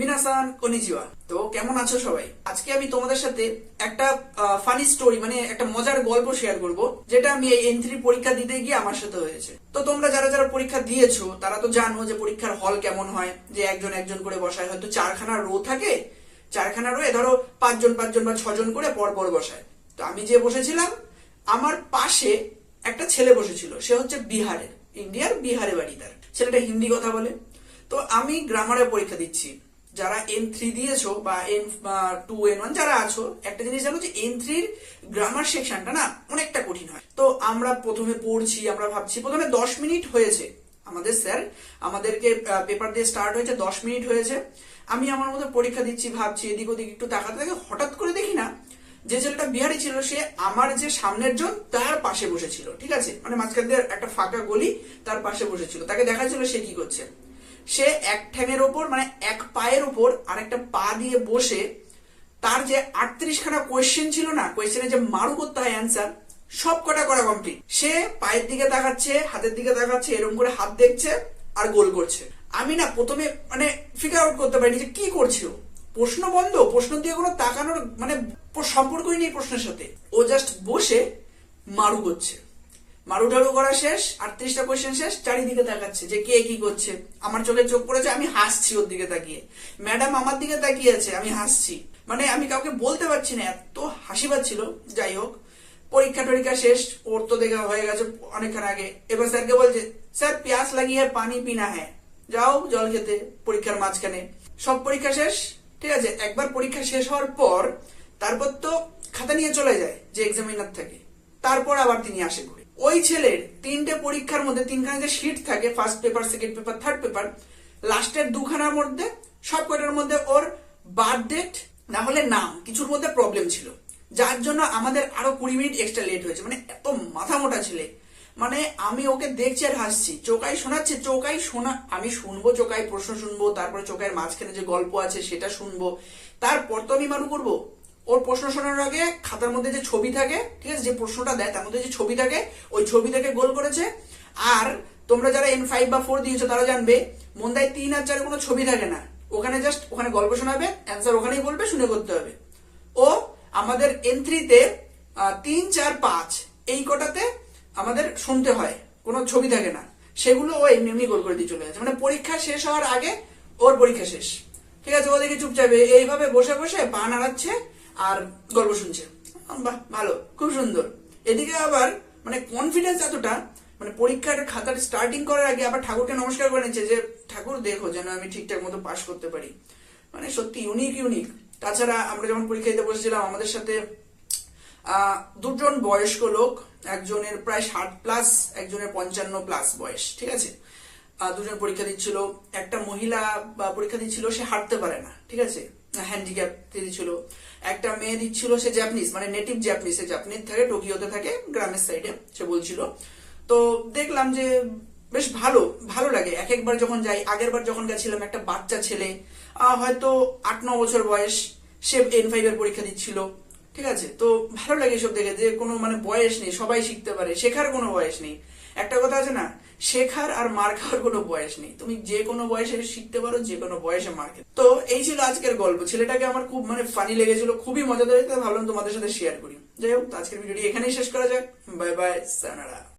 মিনাসান, কনিজিওয়া। তো কেমন আছো সবাই? আজকে আমি তোমাদের সাথে একটা ফানি স্টোরি মানে একটা মজার গল্প শেয়ার করব, যেটা আমি এই এন্ট্রি পরীক্ষা দিতে গিয়ে আমার সাথে হয়েছে। তো তোমরা যারা যারা পরীক্ষা দিয়েছ, তারা তো জানো যে পরীক্ষার হল কেমন হয়, যে একজন একজন করে বসায়। হয়তো চারখানা রো থাকে, চারখানা রোয়ে ধরো পাঁচজন পাঁচজন বা ছজন করে পর পর বসায়। তো আমি যে বসেছিলাম, আমার পাশে একটা ছেলে বসেছিল, সে হচ্ছে বিহারের, ইন্ডিয়ার বিহারে বাড়ি তার। ছেলেটা হিন্দি কথা বলে। তো আমি গ্রামারে পরীক্ষা দিচ্ছি। যারা এন থ্রি দিয়েছ বা এন টু এন ওয়ান যারা আছো, একটা জিনিস জানো যে এন থ্রির গ্রামার সেকশনটা না অনেকটা কঠিন হয়। তো আমরা প্রথমে পড়ছি, আমরা ভাবছি, প্রথমে দশ মিনিট হয়েছে। আমাদের স্যার, আমাদেরকে পেপার দিয়ে স্টার্ট হয়েছে, দশ মিনিট হয়েছে। আমি আমার মতো পরীক্ষা দিচ্ছি, ভাবছি, এদিক ওদিক একটু তাকাতে থাকে হঠাৎ করে দেখি না, যে ছেলেটা বিহারি ছিল, সে আমার যে সামনের জন, তার পাশে বসেছিল, ঠিক আছে? মানে মাঝখান দিয়ে একটা ফাঁকা গলি, তার পাশে বসেছিল। তাকে দেখা ছিল সে কি করছে। সে এক ঠ্যাঙের ওপর মানে এক পায়ের ওপর আর একটা পা দিয়ে বসে, তার যে আটত্রিশ খানা কোয়েশ্চেন ছিল না কোয়েশ্চেনে যে মারু করতে হয় অ্যান্সার সব কটা করা কমপ্লিট সে পায়ের দিকে তাকাচ্ছে, হাতের দিকে তাকাচ্ছে এরকম করে হাত দেখছে আর গোল করছে। আমি না প্রথমে মানে ফিগার আউট করতে পারিনি যে কি করছে ও প্রশ্ন বন্ধ, প্রশ্ন দিয়ে কোনো তাকানোর মানে সম্পর্কই নেই প্রশ্নের সাথে। ও জাস্ট বসে মারু করছে। মারু ঠারু করা শেষ আটত্রিশটা কোয়েশ্চেন শেষ, চারিদিকে তাকাচ্ছে যে কে কি করছে। আমার চোখে চোখ পড়েছে, আমি হাসছি ওর দিকে তাকিয়ে। ম্যাডাম আমার দিকে তাকিয়ে আছে আমি হাসছি। মানে আমি কাউকে বলতে পারছি না, এত হাসি পাচ্ছিল। যাই হোক, পরীক্ষা টরীক্ষা শেষ, ওর তো দেখা হয়ে গেছে অনেকক্ষণ আগে। এবার স্যারকে বলছে, স্যার প্যাস লাগিয়ে পানি পিনা হ্যাঁ। যাও জল খেতে পরীক্ষার মাঝখানে। সব পরীক্ষা শেষ, ঠিক আছে? একবার পরীক্ষা শেষ হওয়ার পর, তারপর তো খাতা নিয়ে চলে যায় যে এক্সামিনার থাকে। তারপর আবার তিনি আসে ওই ছেলের তিনটে পরীক্ষার মধ্যে তিনখানা যে শিট থাকে first paper second paper third paper লাস্টের দুখানার মধ্যে সব কয়টার মধ্যে ওর বার্থ ডেট না হলে নাম, কিছুর মধ্যে প্রবলেম ছিল। যার জন্য আমাদের আরও কুড়ি মিনিট এক্সট্রা লেট হয়েছে। মানে এত মাথা মোটা ছেলে। মানে আমি ওকে দেখছি আর হাসছি। চোকাই শোনাচ্ছে, চোকাই শোনা, আমি শুনব, চোকাই প্রশ্ন শুনব, তারপরে চোকাইয়ের মাঝখানে যে গল্প আছে সেটা শুনব। তারপর তো আমি মারু করব। ওর প্রশ্ন শোনার আগে খাতার মধ্যে যে ছবি থাকে, ঠিক আছে, যে প্রশ্নটা দেয়, তার মধ্যে যে ছবি থাকে, ওই ছবি থেকে গোল করেছে। আর তোমরা যারা এন ফাইভ বা ফোর দিয়েছ, তারা জানবে, মন্দায় তিন আর চারে কোনো ছবি থাকে না। ওখানে জাস্ট ওখানে গল্প শোনাবে অ্যান্সার ওখানেই বলবে, শুনে করতে হবে। ও, আমাদের এন থ্রিতে তিন, চার, পাঁচ, এই কটাতে আমাদের শুনতে হয়, কোনো ছবি থাকে না। সেগুলো ও এমনি এমনি গোল করে দিয়ে চলে যাচ্ছে। মানে পরীক্ষা শেষ হওয়ার আগে ওর পরীক্ষা শেষ। ঠিক আছে, ওদিকে চুপচাপ, এইভাবে বসে বসে পা নাড়াচ্ছে আর গল্প শুনছে। বাহ, ভালো, খুব সুন্দর। এদিকে আবার মানে কনফিডেন্স এতটা মানে পরীক্ষার খাতার স্টার্টিং করার আগে আবার ঠাকুরকে নমস্কার করে নিচ্ছে যে, ঠাকুর, দেখো যেন আমি ঠিকঠাক মতো পাশ করতে পারি। মানে সত্যি ইউনিক ইউনিক তাছাড়া আমরা যখন পরীক্ষা দিতে বসেছিলাম, আমাদের সাথে দুজন বয়স্ক লোক, একজনের প্রায় ষাট প্লাস একজনের পঞ্চান্ন প্লাস বয়স, ঠিক আছে? দুজন পরীক্ষা দিচ্ছিল। একটা মহিলা, বা, পরীক্ষা দিচ্ছিল, সে হাঁটতে পারে না, ঠিক আছে? হ্যান্ডিক্যাপ দিচ্ছিল। একটা মেয়ে দিচ্ছিল সে জাপানিজ মানে নেটিভ জাপানিজ সে জাপানিজ থাকে টোকিওতে থাকে, গ্রামের সাইডে সে বলছিল। তো দেখলাম যে বেশ ভালো ভালো লাগে। এক একবার যখন যাই, আগের বার যখন গেছিলাম একটা বাচ্চা ছেলে হয়তো আট ন বছর বয়স, সে এন ফাইভ এর পরীক্ষা দিচ্ছিল। ঠিক আছে, তো ভালো লাগে এসব দেখে যে কোনো মানে বয়স নেই, সবাই শিখতে পারে, শেখার কোনো বয়স নেই। একটা কথা আছে না, শেখার আর মার খাওয়ার কোনো বয়স নেই। তুমি যে কোনো বয়সে শিখতে পারো, যে কোনো বয়সে মার খেতে। তো এই ছিল আজকের গল্প। ছেলেটাকে আমার খুব মানে ফানি লেগেছিল, খুবই মজাদার ভাবলাম তোমাদের সাথে শেয়ার করি। যাই হোক, আজকের ভিডিওটি এখানেই শেষ করা যাক। Bye bye সানারা